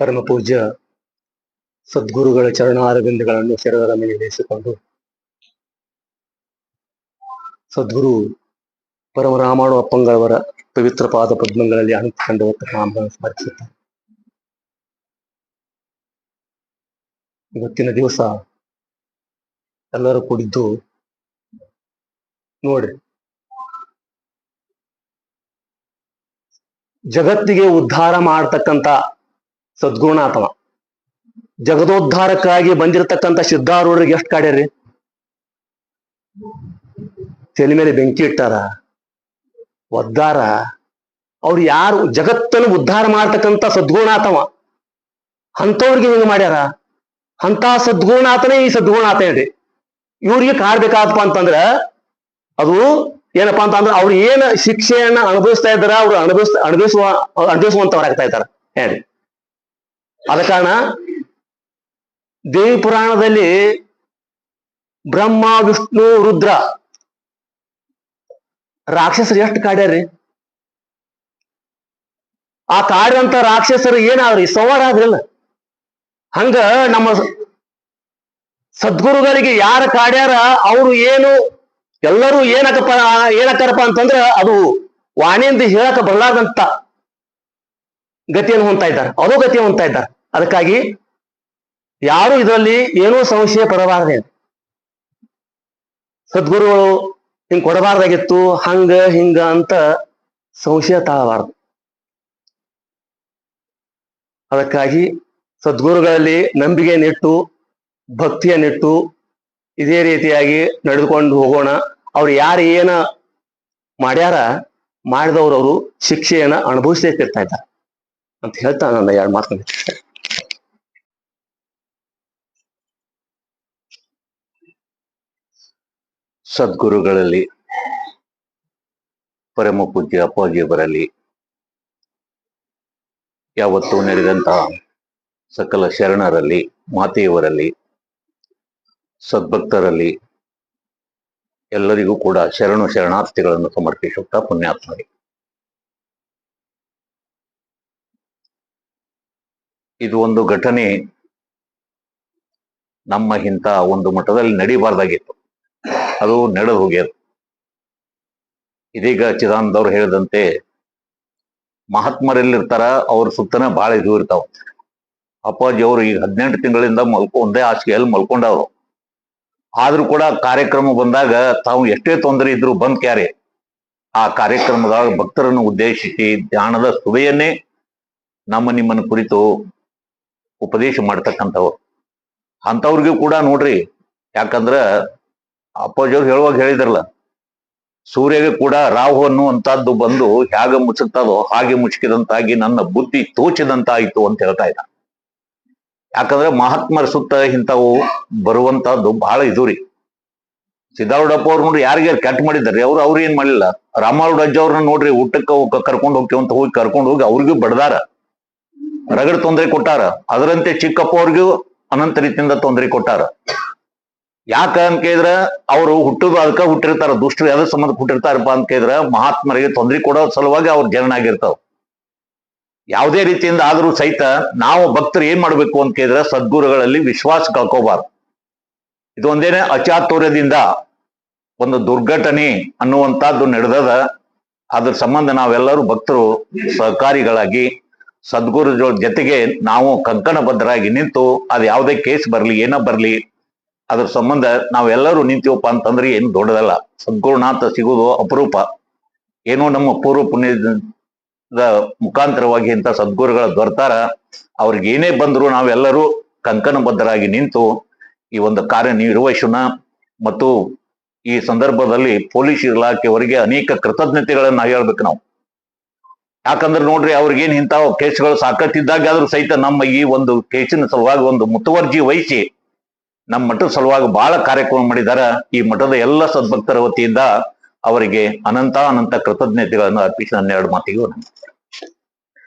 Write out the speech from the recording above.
ಪರಮ ಪೂಜ್ಯ ಸದ್ಗುರುಗಳ ಚರಣಾರವಿಂದಗಳನ್ನು ಶರಣರ ಮೇಲೆ ಇರಿಸಿಕೊಂಡು ಸದ್ಗುರು ಪರಮರಾಮಾಣು ಅಪ್ಪಂಗಳವರ ಪವಿತ್ರ ಪಾದ ಪದ್ಮಗಳಲ್ಲಿ ಅನುಕೊಂಡು ನಾಮಗಳನ್ನು ಸ್ಮರಿಸುತ್ತಾರೆ ಇವತ್ತಿನ ದಿವಸ ಎಲ್ಲರೂ ಕೂಡಿದ್ದು ನೋಡ್ರಿ ಜಗತ್ತಿಗೆ ಉದ್ಧಾರ ಮಾಡ್ತಕ್ಕಂತ ಸದ್ಗುರುನಾಥವ ಜಗದೋದ್ಧಾರಕ್ಕಾಗಿ ಬಂದಿರತಕ್ಕಂತ ಸಿದ್ಧಾರೂಢರಿಗೆ ಎಷ್ಟು ಕಾಡ್ಯಾರಿ ತಲೆ ಮೇಲೆ ಬೆಂಕಿ ಇಟ್ಟಾರ, ಒದ್ದಾರ, ಅವ್ರು ಯಾರು ಜಗತ್ತನ್ನು ಉದ್ಧಾರ ಮಾಡ್ತಕ್ಕಂಥ ಸದ್ಗುಣ ಆತವ. ಅಂಥವ್ರಿಗೆ ಹಿಂಗ ಮಾಡ್ಯಾರ? ಅಂತ ಸದ್ಗುರುನಾಥನೇ ಈ ಸದ್ಗುರುನಾಥ ಹೇಳ್ರಿ. ಇವ್ರಿಗೆ ಕಾಡ್ಬೇಕಾದಪ್ಪ ಅಂತಂದ್ರ, ಅದು ಏನಪ್ಪಾ ಅಂತಂದ್ರ ಅವ್ರು ಏನ್ ಶಿಕ್ಷೆಯನ್ನ ಅನುಭವಿಸ್ತಾ ಇದ್ದಾರ, ಅವ್ರು ಅನುಭವಿಸ್ ಅನುಭವಿಸುವ ಅನುಭವಿಸುವಂತವ್ರಾಗ್ತಾ ಇದ್ದಾರೆ. ಹೇಳಿ ಆದ ಕಾರಣ ದೇವಿ ಪುರಾಣದಲ್ಲಿ ಬ್ರಹ್ಮ, ವಿಷ್ಣು, ರುದ್ರ ರಾಕ್ಷಸರು ಎಷ್ಟು ಕಾಡ್ಯಾರ್ರಿ? ಆ ಕಾಡಿದಂತ ರಾಕ್ಷಸರು ಏನಾದ್ರಿ? ಸವಾರ ಆದ್ರಲ್ಲ. ಹಂಗ ನಮ್ಮ ಸದ್ಗುರುಗಳಿಗೆ ಯಾರ ಕಾಡ್ಯಾರ? ಅವರು ಏನು, ಎಲ್ಲರೂ ಏನಕ್ಕಪ್ಪ ಏನಕ್ಕಾರಪ್ಪ ಅಂತಂದ್ರ ಅದು ವಾಣಿಯಿಂದ ಹೇಳಕ ಬರಲಾರ್ದಂತ ಗತಿಯನ್ನು ಹೊಂತಾ ಇದ್ದಾರೆ. ಅದು ಗತಿಯನ್ನು ಹೊಂತಾ ಇದ್ದಾರೆ. ಅದಕ್ಕಾಗಿ ಯಾರು ಇದರಲ್ಲಿ ಏನೂ ಸಂಶಯ ಪಡಬಾರದೆ. ಸದ್ಗುರುಗಳು ಹಿಂಗ್ ಕೊಡಬಾರ್ದಾಗಿತ್ತು, ಹಂಗ, ಹಿಂಗ ಅಂತ ಸಂಶಯ ತಾಳಬಾರದು. ಅದಕ್ಕಾಗಿ ಸದ್ಗುರುಗಳಲ್ಲಿ ನಂಬಿಕೆಯನ್ನಿಟ್ಟು ಭಕ್ತಿಯನ್ನಿಟ್ಟು ಇದೇ ರೀತಿಯಾಗಿ ನಡೆದುಕೊಂಡು ಹೋಗೋಣ. ಅವ್ರು ಯಾರು ಏನ ಮಾಡ್ಯಾರ ಮಾಡಿದವ್ರವರು ಶಿಕ್ಷೆಯನ್ನ ಅನುಭವಿಸ್ಲಿಕ್ಕಿರ್ತಾ ಇದ್ದಾರೆ ಅಂತ ಹೇಳ್ತಾ ನನ್ನ ಎರಡು ಮಾತನ್ನು ಸದ್ಗುರುಗಳಲ್ಲಿ, ಪರಮ ಪೂಜ್ಯ ಅಪ್ಪಾಜಿಯವರಲ್ಲಿ ಯಾವತ್ತೂ ನಡೆದಂತಹ ಸಕಲ ಶರಣರಲ್ಲಿ, ಮಾತೆಯವರಲ್ಲಿ, ಸದ್ಭಕ್ತರಲ್ಲಿ, ಎಲ್ಲರಿಗೂ ಕೂಡ ಶರಣು ಶರಣಾರ್ಥಿಗಳನ್ನು ಸಮರ್ಪಿಸುತ್ತಾ ಪುಣ್ಯಾತ್ಮರಿ. ಇದು ಒಂದು ಘಟನೆ ನಮ್ಮ ಇಂಥ ಒಂದು ಮಠದಲ್ಲಿ ನಡಿಬಾರ್ದಾಗಿತ್ತು. ಅದು ನಡೆದು ಹೋಗ್ಯದ. ಇದೀಗ ಚಿದಾನಂದವ್ರು ಹೇಳಿದಂತೆ ಮಹಾತ್ಮರೆಲ್ಲಿರ್ತಾರ, ಅವ್ರ ಸುತ್ತನ ಬಹಳ ಇದು ಇರ್ತಾವ. ಅಪ್ಪಾಜಿ ಅವರು ಈಗ ಹದಿನೆಂಟು ತಿಂಗಳಿಂದ ಮಲ್ಕೊ, ಒಂದೇ ಹಾಸಿಗೆಯಲ್ಲಿ ಮಲ್ಕೊಂಡವ್ರು. ಆದ್ರೂ ಕೂಡ ಕಾರ್ಯಕ್ರಮ ಬಂದಾಗ ತಾವು ಎಷ್ಟೇ ತೊಂದರೆ ಇದ್ರು ಬಂದ್ ಕ್ಯಾರೆ. ಆ ಕಾರ್ಯಕ್ರಮದಾಗ ಭಕ್ತರನ್ನು ಉದ್ದೇಶಿಸಿ ಧ್ಯಾನದ ಸುವೆಯನ್ನೇ ನಮ್ಮ ನಿಮ್ಮನ್ನು ಕುರಿತು ಉಪದೇಶ ಮಾಡ್ತಕ್ಕಂಥವ್ರು. ಅಂಥವ್ರಿಗೂ ಕೂಡ ನೋಡ್ರಿ, ಯಾಕಂದ್ರ ಅಪ್ಪಾಜಿಯವ್ರು ಹೇಳುವಾಗ ಹೇಳಿದ್ರಲ್ಲ, ಸೂರ್ಯಗೆ ಕೂಡ ರಾಹು ಅನ್ನುವಂತಹದ್ದು ಬಂದು ಹ್ಯಾಗ ಮುಚ್ಚುತ್ತದೋ ಹಾಗೆ ಮುಚ್ಕಿದಂತಾಗಿ ನನ್ನ ಬುದ್ಧಿ ತೋಚಿದಂತಾಯಿತು ಅಂತ ಹೇಳ್ತಾ ಇದ್ದ. ಯಾಕಂದ್ರೆ ಮಹಾತ್ಮರ ಸುತ್ತ ಇಂಥವು ಬರುವಂತಹದ್ದು ಬಹಳ ಇದು ರೀ. ಸಿದ್ದಾರೂಢಪ್ಪ ಅವ್ರು ನೋಡ್ರಿ ಯಾರಿಗೆ ಕೆಟ್ಟ ಮಾಡಿದ್ದಾರೆ, ಅವ್ರು ಅವ್ರು ಏನ್ ಮಾಡಿಲ್ಲ ರಾಮಾರೂಢ ಅಜ್ಜ ಅವ್ರನ್ನ ನೋಡ್ರಿ ಊಟಕ್ಕೆ ಹೋಗ್- ಕರ್ಕೊಂಡು ಹೋಗ್ತೇವೆ ಅಂತ ಹೋಗಿ ಕರ್ಕೊಂಡು ಹೋಗಿ ಅವ್ರಿಗೂ ಬಡದಾರ. ರಗಡ ತೊಂದರೆ ಕೊಟ್ಟಾರ, ಅದರಂತೆ ಚಿಕ್ಕಪ್ಪ ಅವ್ರಿಗೂ ಅನಂತ ರೀತಿಯಿಂದ ತೊಂದರೆ ಕೊಟ್ಟಾರ. ಯಾಕ ಅಂತ ಕೇಳಿದ್ರ ಅವರು ಹುಟ್ಟುದು ಅದಕ್ಕ ಹುಟ್ಟಿರ್ತಾರ ದುಷ್ಟರು ಯಾವ ಸಂಬಂಧ ಹುಟ್ಟಿರ್ತಾರಪ್ಪ ಅಂತ ಕೇಳಿದ್ರ ಮಹಾತ್ಮರಿಗೆ ತೊಂದರೆ ಕೊಡೋ ಸಲುವಾಗಿ ಅವ್ರು ಜನನ ಆಗಿರ್ತಾವ. ಯಾವುದೇ ರೀತಿಯಿಂದ ಆದರೂ ಸಹಿತ ನಾವು ಭಕ್ತರು ಏನ್ ಮಾಡ್ಬೇಕು ಅಂತ ಕೇಳಿದ್ರೆ ಸದ್ಗುರುಗಳಲ್ಲಿ ವಿಶ್ವಾಸ ಕಳ್ಕೋಬಾರ್ದು. ಇದೊಂದೇನೆ ಅಚಾತುರ್ಯದಿಂದ ಒಂದು ದುರ್ಘಟನೆ ಅನ್ನುವಂತಹದ್ದು ನಡೆದದ. ಅದ್ರ ಸಂಬಂಧ ನಾವೆಲ್ಲರೂ ಭಕ್ತರು ಸಹಕಾರಿಗಳಾಗಿ ಸದ್ಗುರು ಜೊತೆಗೆ ನಾವು ಕಂಕಣಬದ್ಧರಾಗಿ ನಿಂತು ಅದು ಯಾವುದೇ ಕೇಸ್ ಬರಲಿ, ಏನೋ ಬರ್ಲಿ ಅದ್ರ ಸಂಬಂಧ ನಾವೆಲ್ಲರೂ ನಿಂತೀವಪ್ಪ ಅಂತಂದ್ರೆ ಏನು ದೊಡ್ಡದಲ್ಲ. ಸದ್ಗುರುನಾಥ ಸಿಗುವುದು ಅಪರೂಪ. ಏನೋ ನಮ್ಮ ಪೂರ್ವ ಪುಣ್ಯದ ಮುಖಾಂತರವಾಗಿ ಇಂಥ ಸದ್ಗುರುಗಳ ದೊರೆತಾರ. ಅವ್ರಿಗೆ ಏನೇ ಬಂದರೂ ನಾವೆಲ್ಲರೂ ಕಂಕಣಬದ್ಧರಾಗಿ ನಿಂತು ಈ ಒಂದು ಕಾರ್ಯ ನಿರ್ವಹಿಸೋಣ ಮತ್ತು ಈ ಸಂದರ್ಭದಲ್ಲಿ ಪೊಲೀಸ್ ಇಲಾಖೆಯವರಿಗೆ ಅನೇಕ ಕೃತಜ್ಞತೆಗಳನ್ನ ಹೇಳ್ಬೇಕು ನಾವು. ಯಾಕಂದ್ರೆ ನೋಡ್ರಿ ಅವ್ರಿಗೇನ್ ಇಂಥ ಕೇಸ್ಗಳು ಸಾಕತ್ತಿದ್ದಾಗ ಆದ್ರೂ ಸಹಿತ ನಮ್ಮ ಈ ಒಂದು ಕೇಸಿನ ಸಲುವಾಗಿ ಒಂದು ಮುತುವರ್ಜಿ ವಹಿಸಿ ನಮ್ಮ ಮಠದ ಸಲುವಾಗಿ ಬಹಳ ಕಾರ್ಯಕ್ರಮ ಮಾಡಿದಾರ ಈ ಮಠದ ಎಲ್ಲ ಸದ್ಭಕ್ತರ ವತಿಯಿಂದ ಅವರಿಗೆ ಅನಂತ ಅನಂತ ಕೃತಜ್ಞತೆಗಳನ್ನು ಅರ್ಪಿಸಿ ನನ್ನ ಎರಡು ಮಾತಿಗೆ ವಂದನೆ.